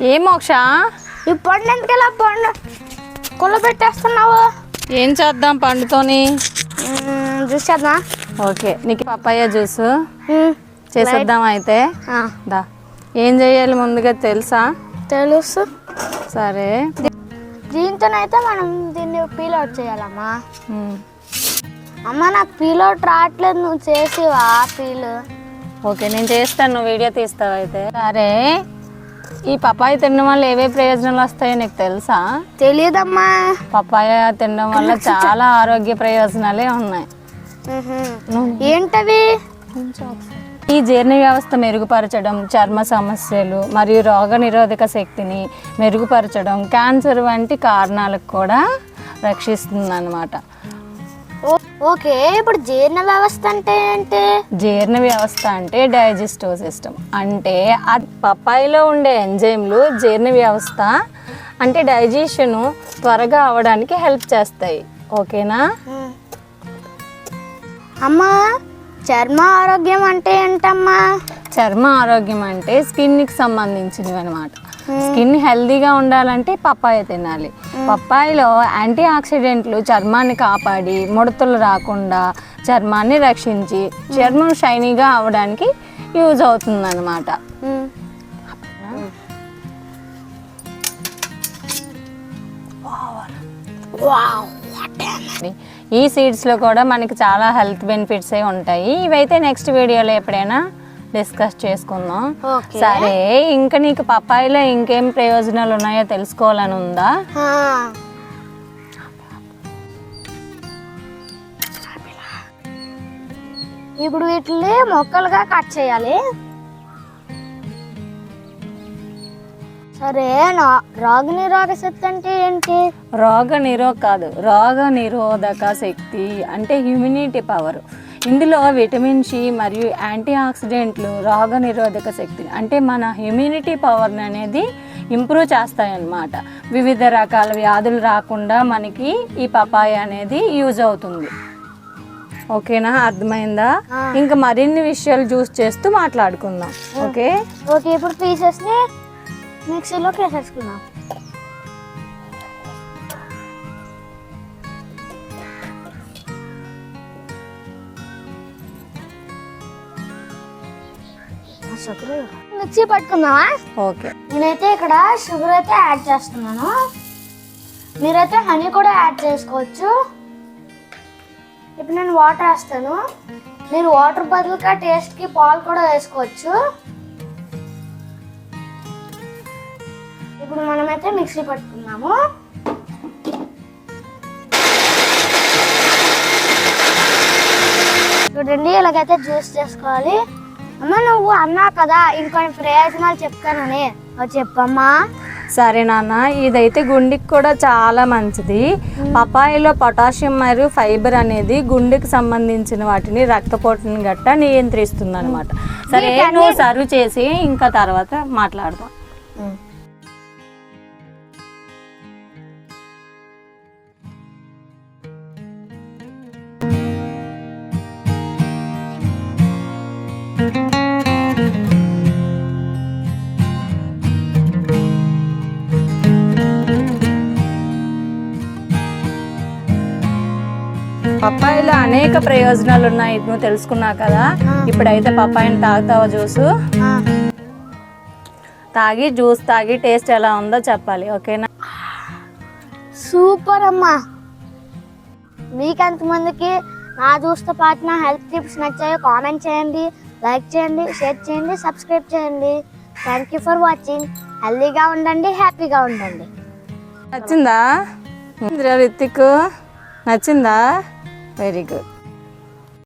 ఏ మోక్ష? ఈ పండు ఎందుకు ఇలా పండు? కుళ్ళ పెట్టేస్తున్నావు. ఏం చేద్దాం పండుతోని? మ్మ్, చూసేద్దా ఓకే నీకు పపాయ జ్యూస్. చేసేద్దాం అయితే. దా. ఏం చేయాలి ముందుగా తెలుసా? తెలుసు. సరే. దీంతోనైతే మనం దీన్ని పీల్ అవుట్ చేయాలమ్మా. అమ్మ నాకు పీల్ అవుట్ రావట్లేదు. నువ్వు చేసివా పీల్? ఓకే నేను చేస్తాను. నువ్వు వీడియో తీస్తావు అయితే? సరే. ఈ పపాయ తినడం వల్ల ఏవే ప్రయోజనాలు వస్తాయో నీకు తెలుసా? తెలియదమ్మా. పపాయ తినడం వల్ల చాలా ఆరోగ్య ప్రయోజనాలే ఉన్నాయి. ఏంటవి? ఈ జీర్ణ వ్యవస్థ మెరుగుపరచడం చర్మ సమస్యలు మరియు రోగ నిరోధక శక్తిని మెరుగుపరచడం క్యాన్సర్ వంటి కారణాలకు కూడా రక్షిస్తుంది అనమాట ఓ- ఓకే ఇప్పుడు జీర్ణ వ్యవస్థ అంటే ఏంటి? జీర్ణ వ్యవస్థ అంటే డైజెస్టివ్ సిస్టమ్. అంటే ఆ పప్పాయిలో ఉండే ఎంజైమ్లు జీర్ణ వ్యవస్థ అంటే డైజెషన్ త్వరగా అవడానికి హెల్ప్ చేస్తాయి. ఓకేనా? అమ్మా చర్మ ఆరోగ్యం అంటే ఏంటమ్మా? చర్మ ఆరోగ్యం అంటే స్కిన్కి సంబంధించినవి అనమాట స్కిన్ హెల్దీగా ఉండాలంటే పప్పాయ తినాలి. పప్పాయలో యాంటీ ఆక్సిడెంట్లు చర్మాన్ని కాపాడి ముడతలు రాకుండా చర్మాన్ని రక్షించి చర్మం షైనీగా అవడానికి యూజ్ అవుతుంది ఈ సీడ్స్లో కూడా మనకి చాలా హెల్త్ బెనిఫిట్స్ ఉంటాయి. ఇవైతే నెక్స్ట్ వీడియోలో ఎప్పుడైనా డిస్కస్ చేసుకుందాం. సరే ఇంకా నీకు పప్పాయిలో ఇంకేం ప్రయోజనాలు ఉన్నాయో తెలుసుకోవాలని ఉందా. ఇప్పుడు వీటిని మొక్కలుగా కట్ చేయాలి. సరే నా రోగ నిరోధక శక్తి అంటే ఏంటి? రోగ నిరోధ కాదు రోగ నిరోధక శక్తి అంటే ఇమ్యూనిటీ పవర్ ఇందులో విటమిన్ సి మరియు యాంటీ ఆక్సిడెంట్లు రోగ నిరోధక శక్తి అంటే మన ఇమ్యూనిటీ పవర్ అనేది ఇంప్రూవ్ చేస్తాయన్నమాట. వివిధ రకాల వ్యాధులు రాకుండా మనకి ఈ పపాయ అనేది యూజ్ అవుతుంది. ఓకేనా? అర్థమైందా. ఇంకా మరిన్ని విషయాలు చూస్ చేస్తూ మాట్లాడుకుందాం. ఓకే? ఓకే ఇప్పుడు పీసెస్ని మిక్సీలోకి వేసేసుకుందాం మిక్సీ పట్టుకుందామా? ఓకే. నేనైతే ఇక్కడ షుగర్ అయితే యాడ్ చేస్తున్నాను. మీరైతే హనీ కూడా యాడ్ చేసుకోవచ్చు. ఇప్పుడు నేను వాటర్ వేస్తాను. మీరు వాటర్ బదులుగా టేస్ట్కి పాలు కూడా వేసుకోవచ్చు. ఇప్పుడు మనమైతే మిక్సీ పట్టుకున్నాము చూడండి ఇలాగైతే జ్యూస్ చేసుకోవాలి. అమ్మ నువ్వు అన్నా కదా ఇంకొన్ని ప్రయోజనాలు చెప్తానని. చెప్పమ్మా. సరే నాన్న ఇదైతే గుండెకి కూడా చాలా మంచిది. పపాయిలో పొటాషియం మరియు ఫైబర్ అనేది గుండెకి సంబంధించిన వాటిని రక్తపోటుని గట్ట నియంత్రిస్తుంది అనమాట సరే నువ్వు సర్వ్ చేసి ఇంకా తర్వాత మాట్లాడదాం. పప్పాయిలో అనేక ప్రయోజనాలు ఉన్నాయి నువ్వు తెలుసుకున్నావు కదా. ఇప్పుడైతే పప్పాయిని తాగుతావా జ్యూసు? తాగి జ్యూస్ తాగి టేస్ట్ ఎలా ఉందో చెప్పాలి. ఓకేనా? సూపర్ అమ్మా. మీకు ఎంతమందికి నా జ్యూస్తో పాటు నా హెల్త్ టిప్స్ నచ్చాయో కామెంట్ చేయండి లైక్ చేయండి షేర్ చేయండి సబ్స్క్రైబ్ చేయండి. Thank you for watching. హెల్దీగా ఉండండి హ్యాపీగా ఉండండి. నచ్చిందా? రితిక్ నచ్చిందా? very good.